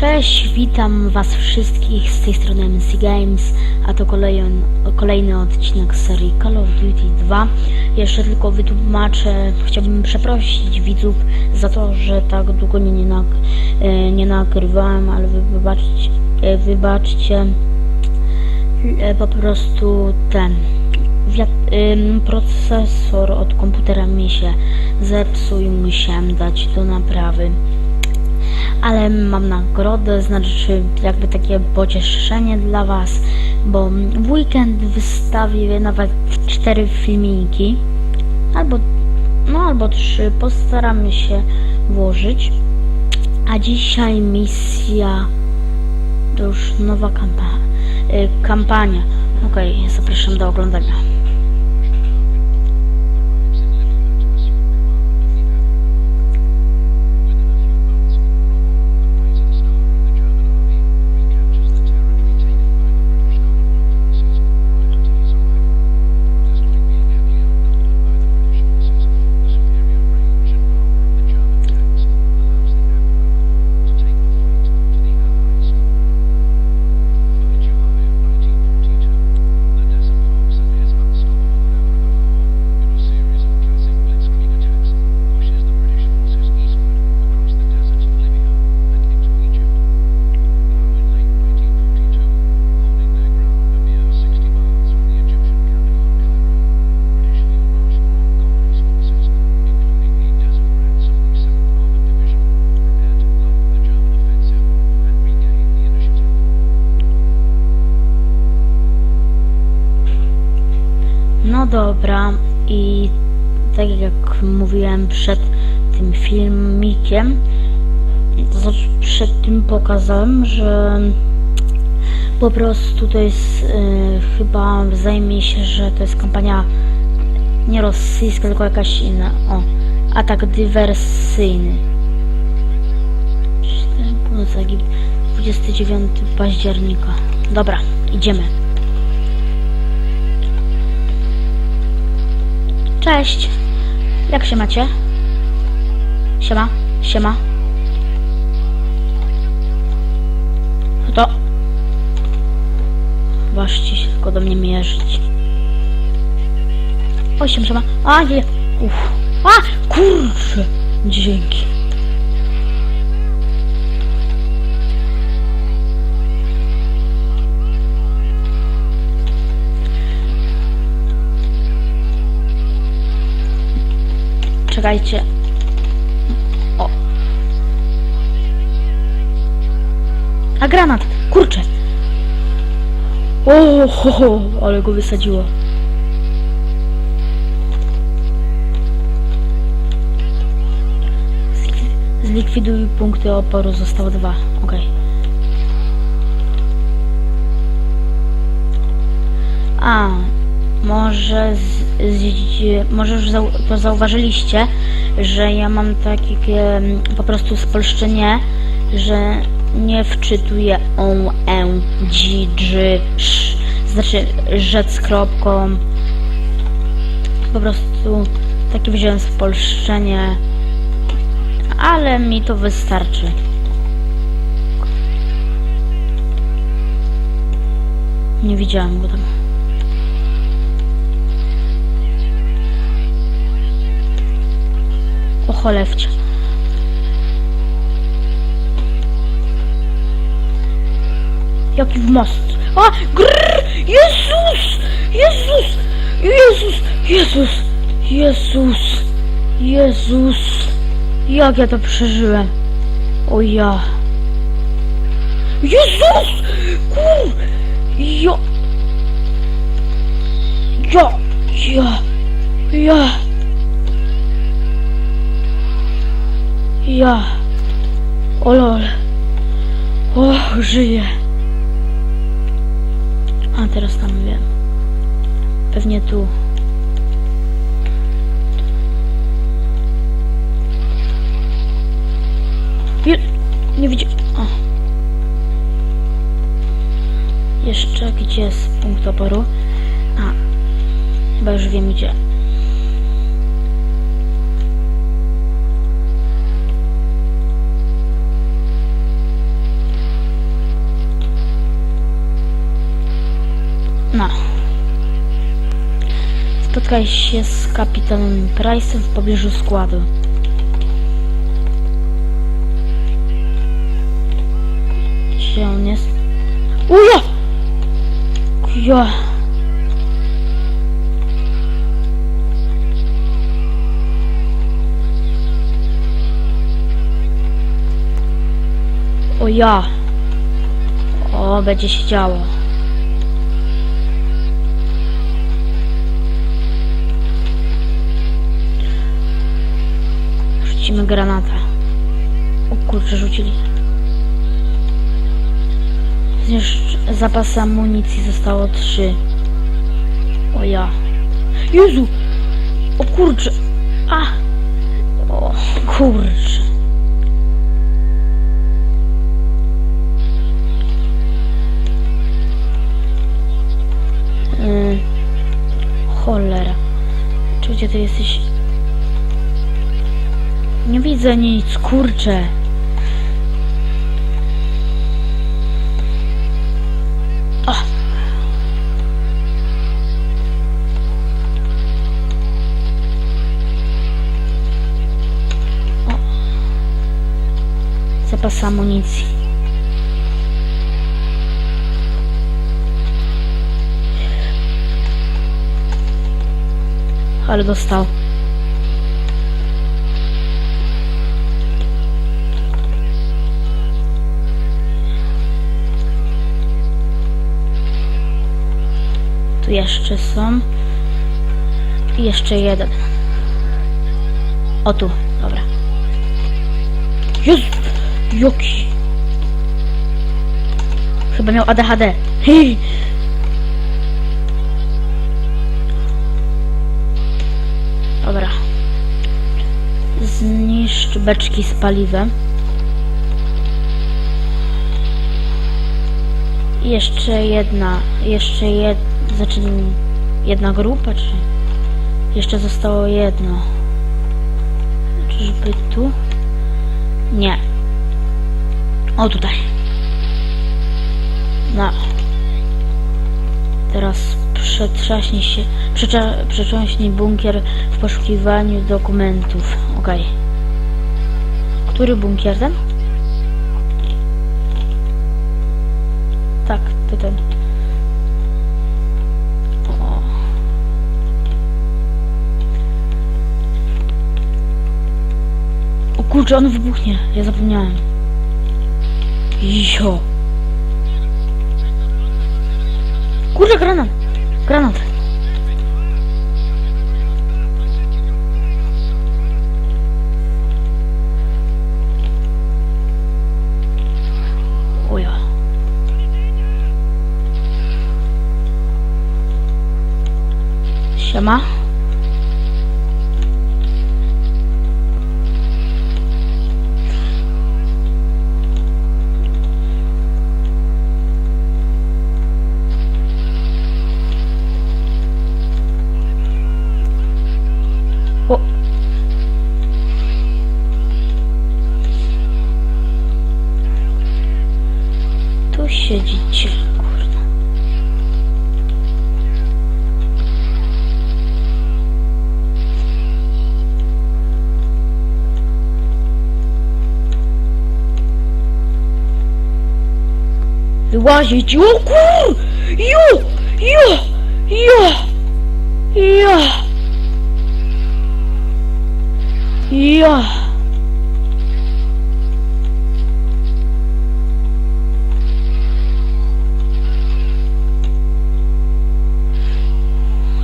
Cześć, witam was wszystkich z tej strony MC Games, a to kolejny, kolejny odcinek serii Call of Duty 2. Jeszcze tylko wytłumaczę, chciałbym przeprosić widzów za to, że tak długo nie, nie, nag, e, nie nagrywałem, ale wy, wybaczcie, e, wybaczcie e, po prostu ten procesor od komputera mi się zepsuł i musiałem dać do naprawy ale mam nagrodę, znaczy jakby takie pocieszenie dla Was, bo w weekend wystawię nawet cztery filmiki, albo no albo trzy, postaramy się włożyć, a dzisiaj misja, to już nowa kampa y, kampania, okej, zapraszam do oglądania. No dobra, i tak jak mówiłem przed tym filmikiem, to znaczy przed tym pokazałem, że po prostu to jest y, chyba zajmie się, że to jest kampania nie rosyjska, tylko jakaś inna. O, atak dywersyjny. Cztery Północ Egipt, 29 października. Dobra, idziemy. Cześć! Jak się macie? Siema, siema. To... Się tylko do mnie mierzyć. Oj, siema, siema. A, nie. Uff. A, kurczę. Dzięki. Czekajcie. O. A granat! Kurczę! O, ho, ho, ale go wysadziło. Zlikwi- Zlikwiduj punkty oporu, zostało dwa. Okej. A, może, z, z, może już zau, to zauważyliście, że ja mam takie po prostu spolszczenie, że nie wczytuję on, en, dzi, dży, sz, znaczy rzec z kropką. Po prostu takie wziąłem spolszczenie, ale mi to wystarczy. Nie widziałem go tam. O cholewcie. Jaki w most. A! Grrr! Jezus! Jezus! Jezus! Jezus! Jezus! Jezus! Jak ja to przeżyłem? O ja! Jezus! Kur! Ja! Ja! Ja! Ja! Ja. O lol. O, żyję. A teraz tam wiem. Pewnie tu. Je, nie widzi. O. Jeszcze gdzie jest punkt oporu? A. Chyba już wiem gdzie. No. Spotkaj się z kapitanem Price'em w pobliżu składu. Gdzie on jest? Uja! Ja! O ja! O, będzie się działo. Rzucimy granata. O kurczę, rzucili. Zniszcz zapasy amunicji zostało trzy. O ja. Jezu! O kurczę! A! O kurczę. Yy, cholera. Czy gdzie ty jesteś? Nie widzę nic, kurczę. O. O. Zapas amunicji. Ale dostał. Tu jeszcze są. Jeszcze jeden. O tu, dobra. Jezu! Joki! Chyba miał ADHD. Hej. Dobra. Zniszcz beczki z paliwem. Jeszcze jedna, jeszcze jed, znaczy jedna grupa, czy jeszcze zostało jedno. Czyżby tu? Nie. O tutaj. No. Teraz przetrzaśnie się, przetrząśnie bunkier w poszukiwaniu dokumentów. Okej. Który bunkier ten? Tak, to ten. O. o kurczę, on wybuchnie. Ja zapomniałem. Jo. Kurczę, granat. Granat. Uja. Siema. O. Tu siedzicie, kurde. Wyłazić, o kur! Jo! Jo! Jo! Jo! Ja.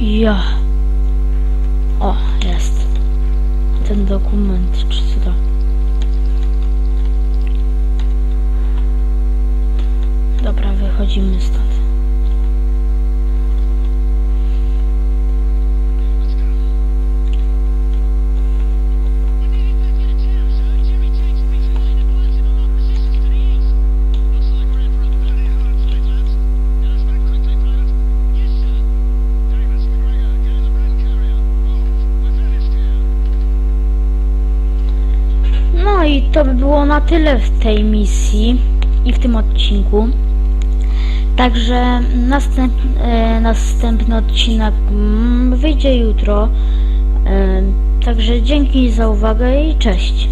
Ja. O, jest. Ten dokument, czy co No i to by było na tyle w tej misji i w tym odcinku. Także następ, e, następny odcinek mm, wyjdzie jutro. E, także dzięki za uwagę i cześć.